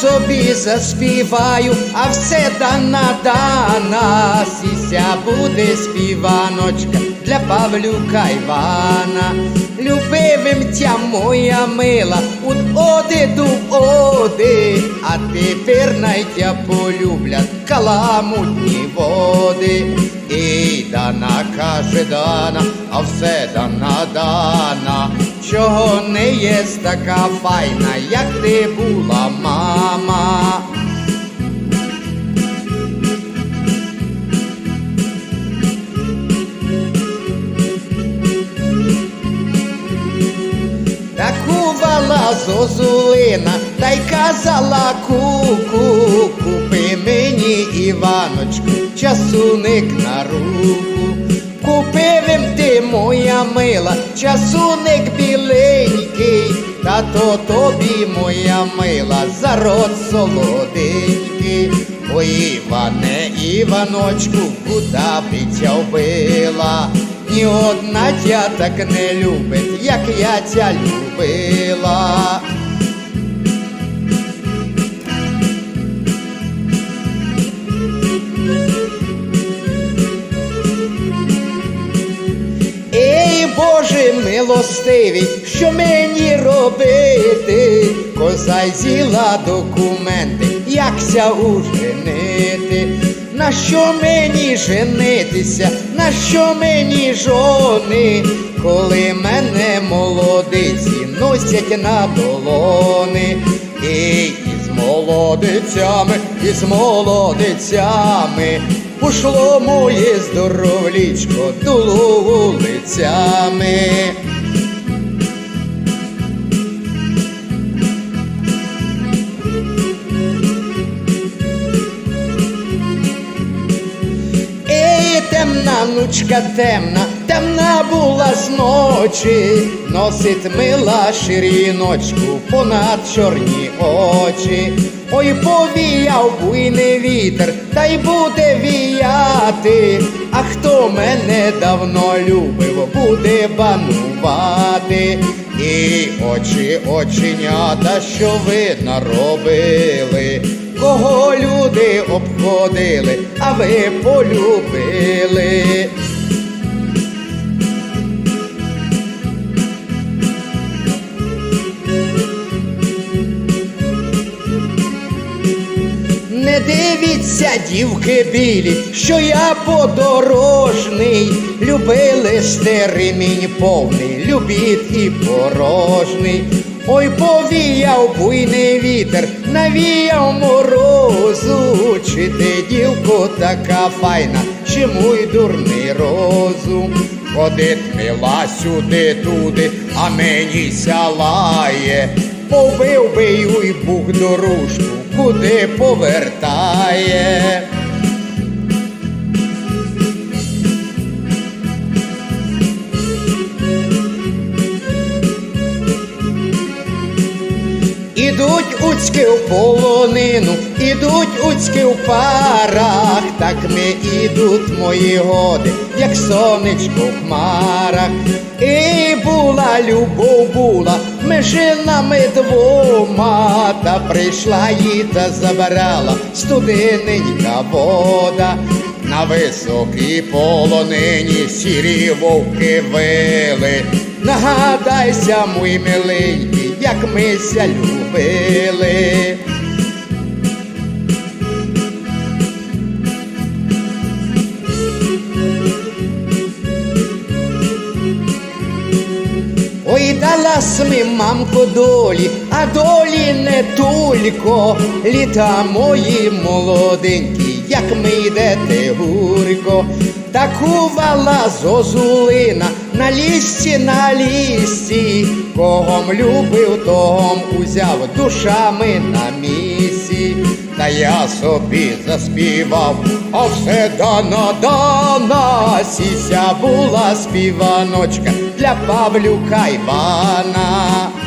тобі заспіваю, а все дана дана, сіся буде співаночка для Павлюка Івана. Любивим тя моя мила, от оди до оди, а тепер найтя полюблять каламутні води. І дана каже дана, а все дана дана, чого не є така файна, як ти була мама. Та кувала зозулина, та й казала куку, купи мені, Іваночку, часуник на руку. Купив їм моя мила, часуник біленький, та то тобі, моя мила, за рот солоденький. Ой, Іване, Іваночку, куда биця вбила? Ні одна тя так не любить, як я тя любила. Боже милостивий, що мені робити? Коза й зіла документи, якся уженити. На що мені женитися, на що мені жони, коли мене молодиці носять на долони, і молодицями, із молодицями Пошло моє здоровлічко дуло вулицями. Ей, темна нучка темна, темна була зночі, носить мила ширіночку понад чорні очі. Ой, повіяв буйний вітер, та й буде віяти. А хто мене давно любив, буде банувати. І очі, оченята, що ви наробили, кого люди обходили, а ви полюбили. Дивіться, дівки білі, що я подорожний, любили сте ремінь повний, любіть і порожний. Ой, повіяв буйний вітер, навіяв морозу, чи ти, дівко, така файна, чи мой дурний розум. Ходить мила сюди туди, а мені сялає, побив би й бух дорожку, куди повертає. Ідуть уцьки в полонину, ідуть уцьки в парах, так ми ідуть мої годи, як сонечко в хмарах. І була любов була між нами двома, та прийшла і та забирала студененька вода. На високій полонині сірі вовки вили. Нагадайся, мій миленький, як ми ся любили. Ой, мамко долі, а долі не тулько, літа мої молоденькі, як ми йдете гурко, такувала зозулина на лісці, на лісці, когом любив, тогом узяв душами на місці. Та я собі заспівав, а все дана дана, сіся була співаночка для Павлюка Івана.